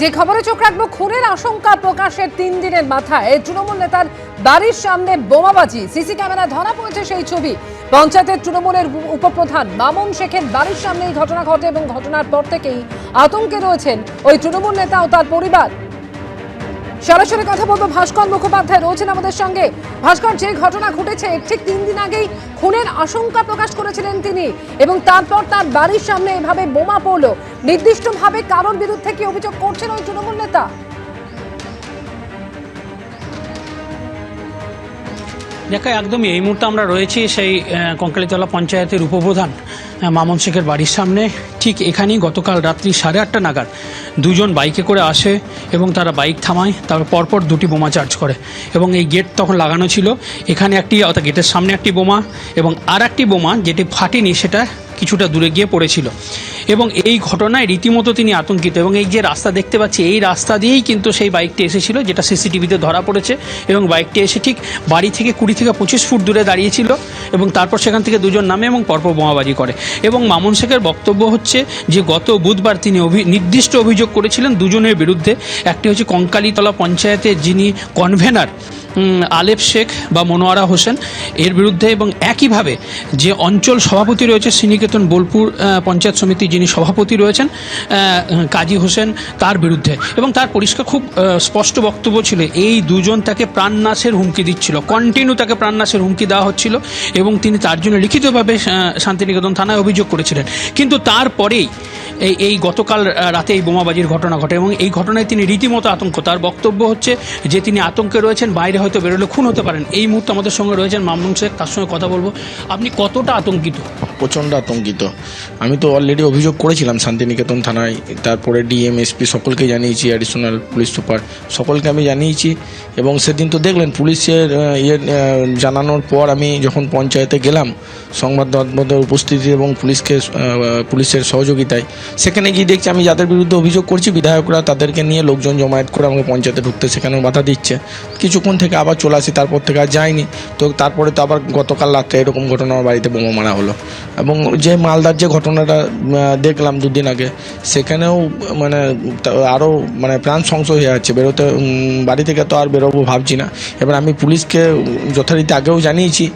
যে খবরে চোখ রাখব, খুনের আশঙ্কা প্রকাশের তিন দিনের মাথায় তৃণমূল নেতার বাড়ির সামনে বোমাবাজি। সিসি ক্যামেরা ধরা পড়েছে সেই ছবি। পঞ্চায়েতের তৃণমূলের উপপ্রধান মামুন শেখের বাড়ির সামনে এই ঘটনা ঘটে এবং ঘটনার পর থেকেই আতঙ্কে রয়েছেন ওই তৃণমূল নেতা ও তার পরিবার। সরাসরি কথা বলব ভাস্কর মুখোপাধ্যায় রয়েছেন আমাদের সঙ্গে। ভাস্কর, যে ঘটনা ঘটেছে ঠিক তিন দিন আগেই খুনের আশঙ্কা প্রকাশ করেছিলেন তিনি এবং তারপর তার বাড়ির সামনে এভাবে বোমা পড়ল। নির্দিষ্টভাবে কারোর বিরুদ্ধে কি অভিযোগ করছেন ওই তৃণমূল নেতা? দেখো, একদমই এই মুহূর্তে আমরা রয়েছি সেই কঙ্কালীতলা পঞ্চায়েতের উপপ্রধান মামন শেখের বাড়ির সামনে। ঠিক এখানেই গতকাল রাত্রি সাড়ে আটটা নাগাদ দুজন বাইকে করে আসে এবং তারা বাইক থামায়, তারপর পরপর দুটি বোমা চার্জ করে এবং এই গেট তখন লাগানো ছিল। এখানে একটি, অর্থাৎ গেটের সামনে একটি বোমা এবং আর একটি বোমা যেটি ফাটেনি সেটা কিছুটা দূরে গিয়ে পড়েছিল। এবং এই ঘটনায় রীতিমতো তিনি আতঙ্কিত এবং এই যে রাস্তা দেখতে পাচ্ছি, এই রাস্তা দিয়েই কিন্তু সেই বাইকটি এসেছিল, যেটা সিসিটিভিতে ধরা পড়েছে এবং বাইকটি এসে ঠিক বাড়ি থেকে কুড়ি থেকে পঁচিশ ফুট দূরে দাঁড়িয়েছিল এবং তারপর সেখান থেকে দুজন নামে এবং পরপর বোমাবাজি করে। এবং মামুন শেখের বক্তব্য হচ্ছে যে গত বুধবার তিনি নির্দিষ্ট অভিযোগ করেছিলেন দুজনের বিরুদ্ধে। একটি হচ্ছে কঙ্কালীতলা পঞ্চায়েতের যিনি কনভেনার আলেপ শেখ বা মনোয়ারা হোসেন, এর বিরুদ্ধে এবং একইভাবে যে অঞ্চল সভাপতি রয়েছে শ্রীনিকেতন বোলপুর পঞ্চায়েত সমিতি যিনি সভাপতি রয়েছেন কাজী হোসেন, তার বিরুদ্ধে। এবং তার পরিষ্কার খুব স্পষ্ট বক্তব্য ছিল, এই দুজন তাকে প্রাণনাশের হুমকি দিচ্ছিল কন্টিনিউ তাকে প্রাণনাশের হুমকি দেওয়া হচ্ছিল এবং তিনি তার জন্য লিখিতভাবে শান্তিনিকেতন থানায় অভিযোগ করেছিলেন। কিন্তু তারপরেই এই এই গতকাল রাতে এই বোমাবাজির ঘটনা ঘটে এবং এই ঘটনায় তিনি রীতিমতো আতঙ্ক। তার বক্তব্য হচ্ছে যে তিনি আতঙ্কে রয়েছেন, বাইরে হয়তো বেরোলে খুন হতে পারেন। এই মুহূর্তে আমাদের সঙ্গে রয়েছেন মামনুন শেখ, তার সঙ্গে কথা বলব। আপনি কতটা আতঙ্কিত? প্রচণ্ড আতঙ্কিত। আমি তো অলরেডি অভিযোগ করেছিলাম শান্তিনিকেতন থানায়, তারপরে ডিএমএসপি সকলকে জানিয়েছি অ্যাডিশনাল পুলিশ সুপার সকলকে আমি জানিয়েছি এবং সেদিন তো দেখলেন পুলিশের ইয়ে জানানোর পর আমি যখন পঞ্চায়েতে গেলাম, সংবাদ মাধ্যমের উপস্থিতি এবং পুলিশকে পুলিশের সহযোগিতায় সেখানে গিয়ে দেখছি আমি যাদের বিরুদ্ধে অভিযোগ করছি, বিধায়করা তাদেরকে নিয়ে লোকজন জমায়েত করে আমাকে পঞ্চায়েতে ঢুকতে সেখানেও বাধা দিচ্ছে। কিছুক্ষণ থেকে আবার চলে আসি, তারপর থেকে আর যাইনি। তো তারপরে তো আবার গতকাল রাত্রে এরকম ঘটনা আমার বাড়িতে বোমা মারা হলো। এবং যে মালদার যে ঘটনাটা দেখলাম দুদিন আগে, সেখানেও মানে আরও মানে প্রাণ সংশয় হয়ে যাচ্ছে বেরোতে বাড়ি থেকে তো আর বেরোবো ভাবছি না। এবার আমি পুলিশকে যথারীতি আগেও জানিয়েছি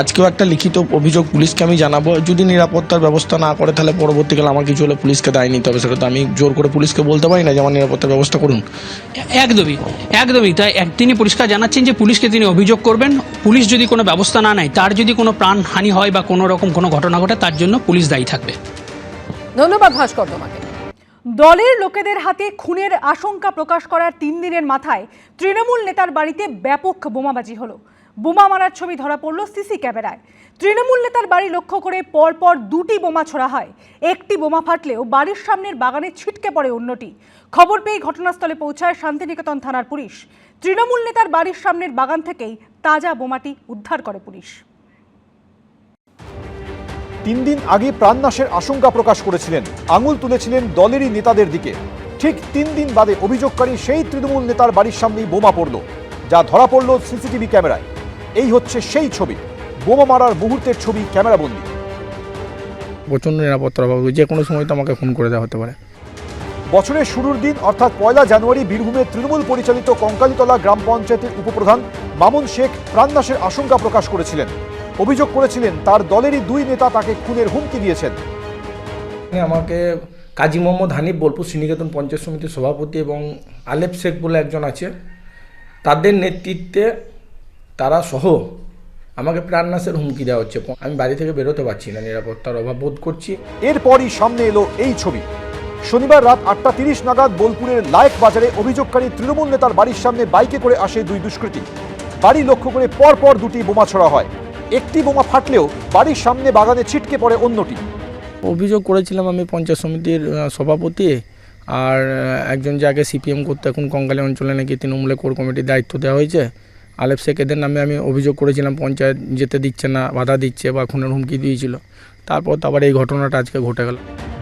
আজকেও একটা লিখিত অভিযোগ পুলিশকে আমি জানাব। যদি নিরাপত্তার ব্যবস্থা না করে তাহলে পরবর্তীকালে আমার কিছু হলে পুলিশকে দায় নিতে হবে। সেটা তো আমি জোর করে পুলিশকে বলতে পারি না যে আমার নিরাপত্তার ব্যবস্থা করুন। একদমই একদমই। তাই এক তিনি পরিষ্কার জানাচ্ছেন যে পুলিশকে তিনি অভিযোগ করবেন। পুলিশ যদি কোনো ব্যবস্থা না নেয় তার যদি কোনো প্রাণহানি হয় বা কোনো রকম কোনো ঘটনা ঘটে তার জন্য পুলিশ দায়ী থাকবে। ধন্যবাদ ভাস্কর তোমাকে। দলের লোকেদের হাতে খুনের আশঙ্কা প্রকাশ করার তিন দিনের মাথায় তৃণমূল নেতার বাড়িতে ব্যাপক বোমাবাজি হলো। বোমা মারার ছবি ধরা পড়ল সিসি ক্যামেরায়। তৃণমূল নেতার বাড়ি লক্ষ্য করে পরপর দুটি বোমা ছোড়া হয়। একটি বোমা ফাটলেও বাড়ির সামনের বাগানে ছিটকে পড়ে অন্যটি। খবর পেয়ে ঘটনাস্থলে পৌঁছায় শান্তিনিকেতন থানার পুলিশ। তৃণমূল নেতার বাড়ির সামনের বাগান থেকেই তাজা বোমাটি উদ্ধার করে পুলিশ। তিন দিন আগে প্রাণনাশের আশঙ্কা প্রকাশ করেছিলেন। আঙুল তুলেছিলেন দলেরই নেতাদের দিকে। ঠিক তিন দিন বাদে অভিযোগকারী সেই তৃণমূল নেতার বাড়ির সামনেই বোমা পড়ল, যা ধরা পড়ল সিসিটিভি ক্যামেরায়। এই হচ্ছে সেই ছবি। বোমা মারার মুহূর্তের ছবি ক্যামেরাবন্দি। প্রচণ্ড নিরাপত্তার অভাব। যে কোনো সময় তো আমাকে ফোন করে দেওয়া হতে পারে। বছরের শুরুর দিন অর্থাৎ পয়লা জানুয়ারি বীরভূমের তৃণমূল পরিচালিত কঙ্কালীতলা গ্রাম পঞ্চায়েতের উপপ্রধান মামুন শেখ প্রাণনাশের আশঙ্কা প্রকাশ করেছিলেন। অভিযোগ করেছিলেন তার দলেরই দুই নেতা তাকে খুনের হুমকি দিয়েছেন। আমাকে কাজী মোহাম্মদ হানিফ বোলপুর শ্রীনিকেতন পঞ্চায়েত সমিতির সভাপতি এবং আলেপ শেখ বলে একজন আছে। তাদের নেতৃত্বে তারা সহ আমাকে প্রাণনাশের হুমকি দেওয়া হচ্ছে। আমি বাড়ি থেকে বেরোতে পারছি না নিরাপত্তার অভাব বোধ করছি। এরপরই সামনে এলো এই ছবি। শনিবার রাত আটটা তিরিশ নাগাদ বোলপুরের লায়েক বাজারে অভিযোগকারী তৃণমূল নেতার বাড়ির সামনে বাইকে করে আসে দুই দুষ্কৃতী। বাড়ি লক্ষ্য করে পরপর দুটি বোমা ছড়া হয়। একটি বোমা ফাটলেও বাড়ির সামনে বাগানে ছিটকে পড়ে অন্যটি। অভিযোগ করেছিলাম আমি পঞ্চায়েত সমিতির সভাপতি আর একজন যে আগে সিপিএম করতে এখন কঙ্গালী অঞ্চলে নাকি তৃণমূলের কোর কমিটির দায়িত্ব দেওয়া হয়েছে আলেপ শেখ এদের নামে আমি অভিযোগ করেছিলাম পঞ্চায়েত যেতে দিচ্ছে না বাধা দিচ্ছে বা খুনের হুমকি দিয়েছিল। তারপর তো আবার এই ঘটনাটা আজকে ঘটে গেল।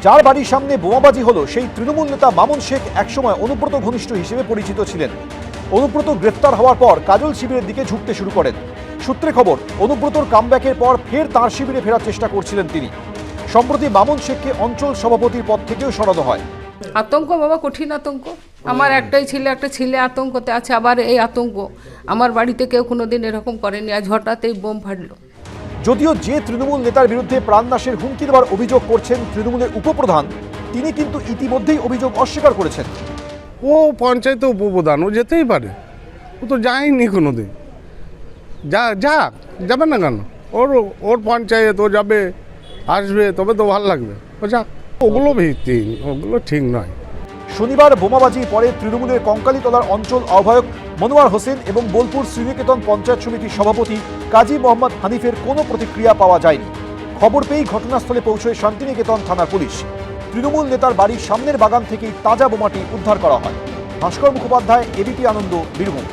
যার বাড়ির সামনে বোমাবাজি হলো সেই তৃণমূল নেতা মামুন শেখ একসময় অনুব্রত ঘনিষ্ঠ হিসেবে পরিচিত ছিলেন। অনুব্রত গ্রেফতার হওয়ার পর কাজল শিবিরের দিকে ঝুঁকতে শুরু করেন। সূত্রে খবর অনুব্রতর কামব্যাকের পর ফের তাঁর শিবিরে ফেরার চেষ্টা করছিলেন তিনি। সম্প্রতি মামুন শেখকে অঞ্চল সভাপতির পদ থেকেও সরানো হয়। আতঙ্ক বাবা কঠিন আতঙ্ক। আমার একটাই ছেলে একটা ছেলে আতঙ্কতে আছে আবার এই আতঙ্ক। আমার বাড়িতে কেউ কোনোদিন এরকম করেনি আজ হঠাৎ এই বোম ফাটলো। যদিও যে তৃণমূল নেতার বিরুদ্ধে প্রাণনাশের হুমকি দেওয়ার অভিযোগ করছেন তৃণমূলের উপপ্রধান তিনি কিন্তু ইতিমধ্যেই অভিযোগ অস্বীকার করেছেন। ও পঞ্চায়েতে উপপ্রধান ও যেতেই পারে। ও তো যায়নি কোনো দিন যা যাক যাবে না কেন? ওর ওর পঞ্চায়েত ও যাবে আসবে তবে তো ভালো লাগবে। ও যাক ওগুলো ভিত্তিহীন ওগুলো ঠিক নয়। শনিবার বোমাবাজির পরে তৃণমূলের কঙ্কালীতলার অঞ্চল আহ্বায়ক মনোয়ার হোসেন এবং বোলপুর শ্রীনিকেতন পঞ্চায়েত সমিতির সভাপতি কাজী মোহাম্মদ হানিফের কোনো প্রতিক্রিয়া পাওয়া যায়নি। খবর পেয়েই ঘটনাস্থলে পৌঁছয় শান্তিনিকেতন থানার পুলিশ। তৃণমূল নেতার বাড়ির সামনের বাগান থেকেই তাজা বোমাটি উদ্ধার করা হয়। ভাস্কর মুখোপাধ্যায়, এবিপি আনন্দ, বীরভূম।